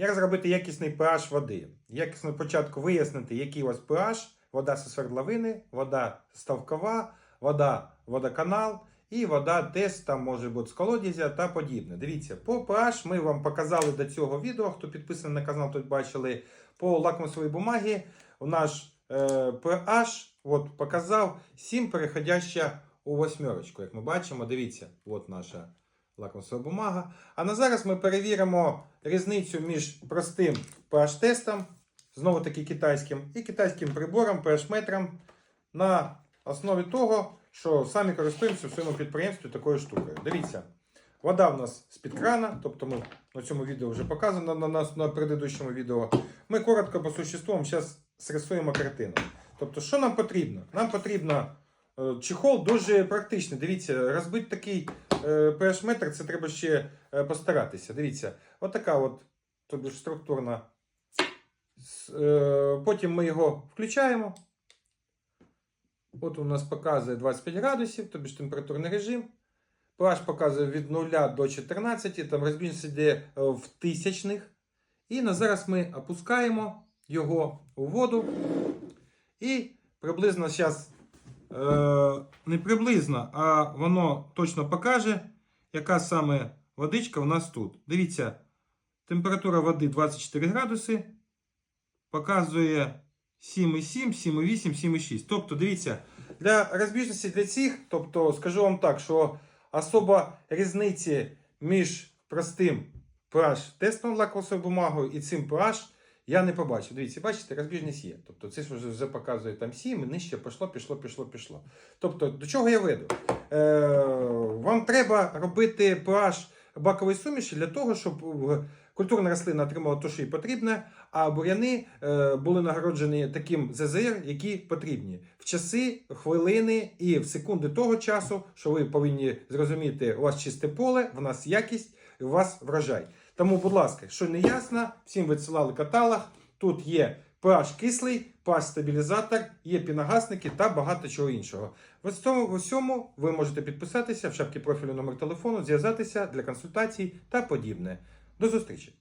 Як зробити якісний pH води? Як спочатку вияснити, який у вас pH, вода зі свердловини, вода ставкова, вода водоканал і вода тест, там може бути з колодязя та подібне. Дивіться, по pH ми вам показали до цього відео. Хто підписаний на канал, тут бачили по лакмусовій бумагі. Наш е, pH от, показав 7 переходяща у восьмерочку. Як ми бачимо, дивіться, от наша лакмусова бумага. А на зараз ми перевіримо різницю між простим pH-тестом, знову таки китайським, і китайським прибором, pH-метром на основі того, що самі користуємося в своєму підприємстві такою штукою. Дивіться, вода в нас з-під крана, тобто ми на цьому відео вже показано на, на, на предыдущому відео. Ми коротко по существу зараз зрисуємо картину. Тобто, що нам потрібно? Нам потрібно е, чехол дуже практичний. Дивіться, розбити такий е, pH-метр, це треба ще е, постаратися. Дивіться, отака от тобто ж структурна. Е, Потім ми його включаємо. От у нас показує 25 градусів, тобі ж температурний режим. pH показує від 0 до 14, там розбіжність йде в тисячних. І на зараз ми опускаємо його у воду. І приблизно зараз, не приблизно, а воно точно покаже, яка саме водичка у нас тут. Дивіться, температура води 24 градуси. Показує 7,7, 7,8, 7,6. Тобто, дивіться, для розбіжності для цих, тобто, скажу вам так, що особо різниці між простим pH тестом лакмусовою бумагою і цим pH я не побачив. Дивіться, бачите, розбіжність є. Тобто це вже, показує там 7, і нижче пішло, пішло, пішло, пішло. Тобто, до чого я веду? Е, вам треба робити pH бакової суміші для того, щоб е, культурна рослина отримала те, що їй потрібне, а буряни е, були нагороджені таким ЗЗР, які потрібні в часи, хвилини і в секунди того часу, що ви повинні зрозуміти, у вас чисте поле, в нас якість, у вас врожай. Тому, будь ласка, що не ясно, всім відсилали каталог. Тут є pH кислий, pH стабілізатор, є піногасники та багато чого іншого. В цьому усьому ви можете підписатися в шапці профілю номер телефону, зв'язатися для консультацій та подібне. До зустрічі!